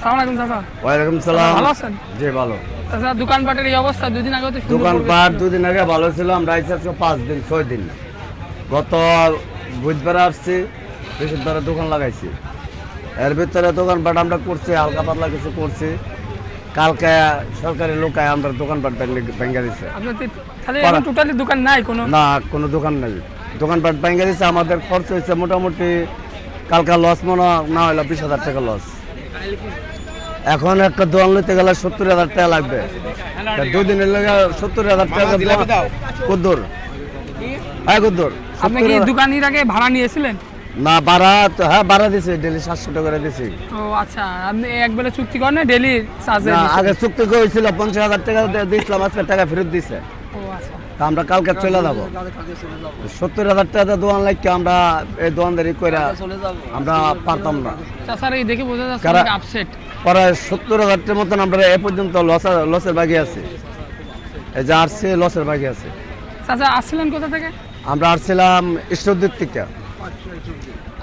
সালাম আলাইকুম চাচা। ওয়ালাইকুম সালাম। ভালো আছেন? জি ভালো। চাচা দোকানপাটের এই অবস্থা দুদিন আগে তো দোকানপাট দুদিন আগে ভালো ছিল আমরা আইসি আজকে পাঁচ দিন ছয় দিন। গত বুধবার আসছি বৃহস্পতিবার দোকান লাগাইছি। এর ভিতরে দোকানপাট আমরা করছি হালকা পাতলা কিছু করছি। কালকে সরকারি লোকায় আমরা দোকানপাট ভেঙে- দিচ্ছে টোটালি দোকান নাই কোনো? না কোনো দোকান নেই। দোকানপাট ভেঙে দিচ্ছে আমাদের খরচ হয়েছে মোটামুটি কালকা লস মনে হয় না হলো বিশ হাজার টাকা লস এখন একটা দোকান নিতে গেলে সত্তর হাজার টাকা লাগবে। দুই দিনের লেগে সত্তর হাজার টাকা কুদ্দুর। হ্যাঁ কুদ্দুর। আপনি কি দোকানির আগে ভাড়া নিয়েছিলেন? না ভাড়া তো হ্যাঁ ভাড়া দিছি ডেলি সাতশো টাকা করে দিছি। ও আচ্ছা আপনি একবেলা চুক্তি করেন ডেলি না আগে চুক্তি করেছিল পঞ্চাশ হাজার টাকা দিয়ে দিয়েছিলাম আজকে টাকা ফেরত দিছে। ও আচ্ছা। আমরা কালকে চলে যাব। সত্তর হাজার টাকা দিয়ে দোকান লাগছে আমরা এই দোকানদারি করে আমরা পারতাম না। চাচার এই দেখে বোঝা যাচ্ছে আপসেট প্রায় সত্তর হাজার টাকার মতন আমরা এ পর্যন্ত লস লসের বাকি আছে। এই যে আসছে লসের বাকি আছে। চাচা আসছিলেন কোথা থেকে? আমরা আসছিলাম ঈশ্বরদীর থেকে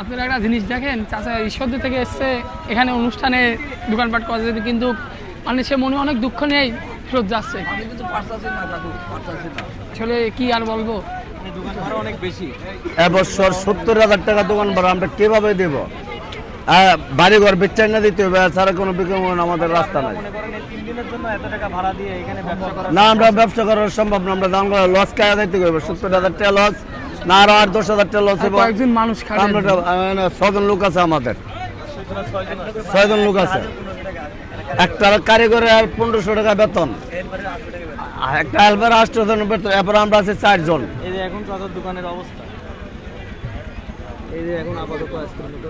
আপনারা একটা জিনিস দেখেন চাচা ঈশ্বরদী থেকে এসছে এখানে অনুষ্ঠানে দোকানপাট করে যেতে কিন্তু মানে সে মনে অনেক দুঃখ নেই ফেরত যাচ্ছে। আসলে কি আর বলব? এবছর সত্তর হাজার টাকা দোকান ভাড়া আমরা কীভাবে দেব? বাড়ি ঘর বেচাই না দিতে হবে ছাড়া কোনো বিকল্প আমাদের রাস্তা নাই। না আমরা ব্যবসা করা সম্ভব না আমরা দাম করে লস খাওয়া দিতে হবে সত্তর হাজার টাকা লস না আরও আট দশ হাজার টাকা লস কয়েকজন মানুষ ছজন লোক আছে আমাদের। ছয়জন লোক আছে। একটা কারিগরের পনেরোশো টাকা বেতন। একটা হেল্পার আটশো জন বেতন এরপর আমরা আছি চারজন। এই যে এখন দোকানের অবস্থা। এই যে এখন আপাতত আজকের মতো।